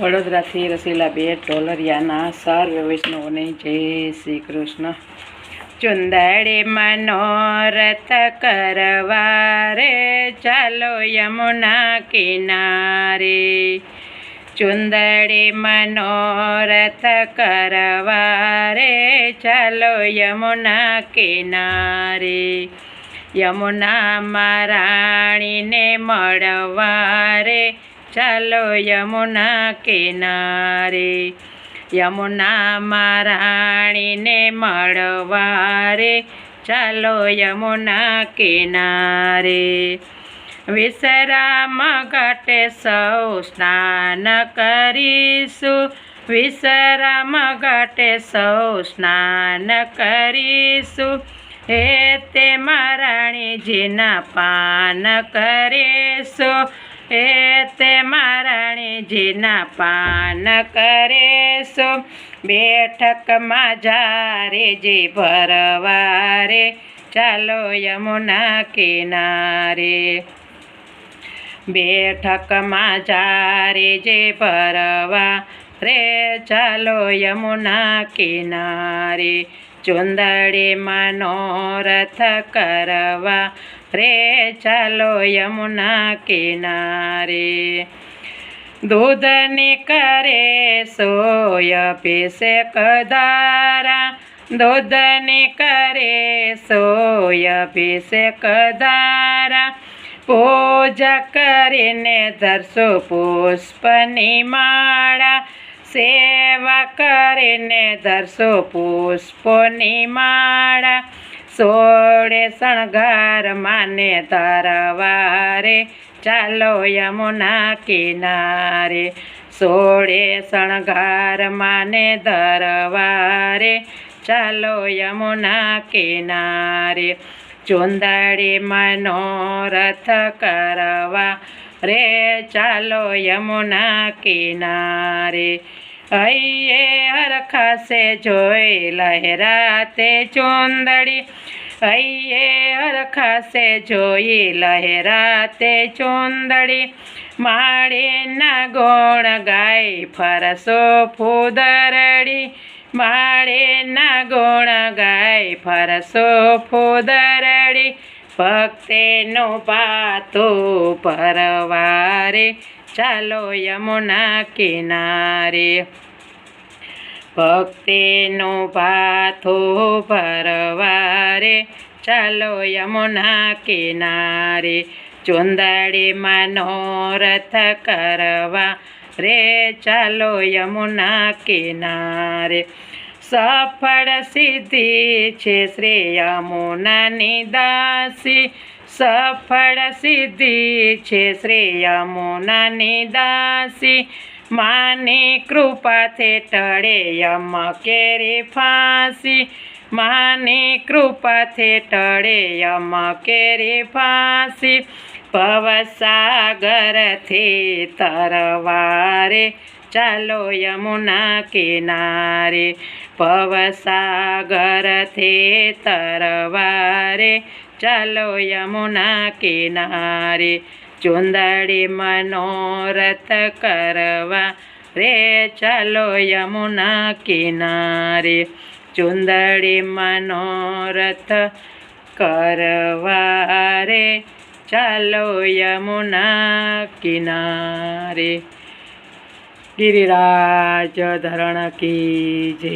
વડોદરાથી રસીલા બે ટોલરિયાના સર્વ વૈષ્ણવને જય શ્રી કૃષ્ણ. ચુંદડે મનોરથ કરવા રે ચાલો યમુના કિનારે. ચુંદડે મનોરથ કરવા રે ચાલો યમુના કિનારે. યમુના રાણીને મળવા રે ચાલો યમુના કિનારે, યમુના મારાણીને મળવા રે ચાલો યમુના કિનારે વિસરામ ઘાટે સૌ સ્નાન કરીશું. વિસરામ ઘાટે સૌ સ્નાન કરીશું. હે તે રાણીજીના પાન કરીશું. હે તે રાણીજીના પાન કરીશું, બેઠકમાં જારે જે ભરવારે, ચાલો યમુના કિનારે. બેઠકમાં જારે જે ભરવા રે ચાલો યમુના કિનારે. ચુંદડી મનોરથ કરવા રે ચાલો યમુના કિનારે દૂધની કરે સોય પીસે કદારા દૂધની કરે સોય પીસે કદારા પૂજા કરીને ધરસો પુષ્પની માળા સેવા કરીને ધરશો પુષ્પોની માળા. સોળે શણગાર માને તરવારે, ચાલો યમુના કિનારે. સોળે શણગાર માને દરવારે, ચાલો યમુના કિનારે. ચુંદડી મનોરથ કરવા રે, ચાલો યમુના કિનારે. હૈયે હરખાસે જોઈ લહેરાતે ચુંદડી. હૈયે હરખાસે જોઈ લહેરાતે ચુંદડી. માળીના ગુણ ગાય ફરસો ફૂદરડી. માળીના ગુણ ગાય ફરસો ફૂદરડી. ભક્તિનું પાતો પરવારે, ચાલો યમુના કિનારે. ભક્તિનો પાથો પરવારે, ચાલો યમુના કિનારે. ચુંદડીમાં નોરથ કરવા રે, ચાલો યમુના કિનારે. સફળ સિદ્ધિ છે શ્રેયા મોનાની દાસી. સફળ સિદ્ધિ છે શ્રેયા મોનાની દાસી. માની કૃપાથી ટળે યમ કેરી ફાંસી. માની કૃપાથી ટળે યમ કેરી ફાંસી. ભવસાગરથી તરવારે ચાલો યમુના કિનારે પવસાગરથી તરવારે. ચાલો યમુના કિનારે, ચુંદડી મનોરથ કરવા. રે, ચાલો યમુના કિનારે, ચુંદડી મનોરથ કરવા રે. ચાલો યમુના કિનારે. ગિરિરાજ ધરણ કી જય.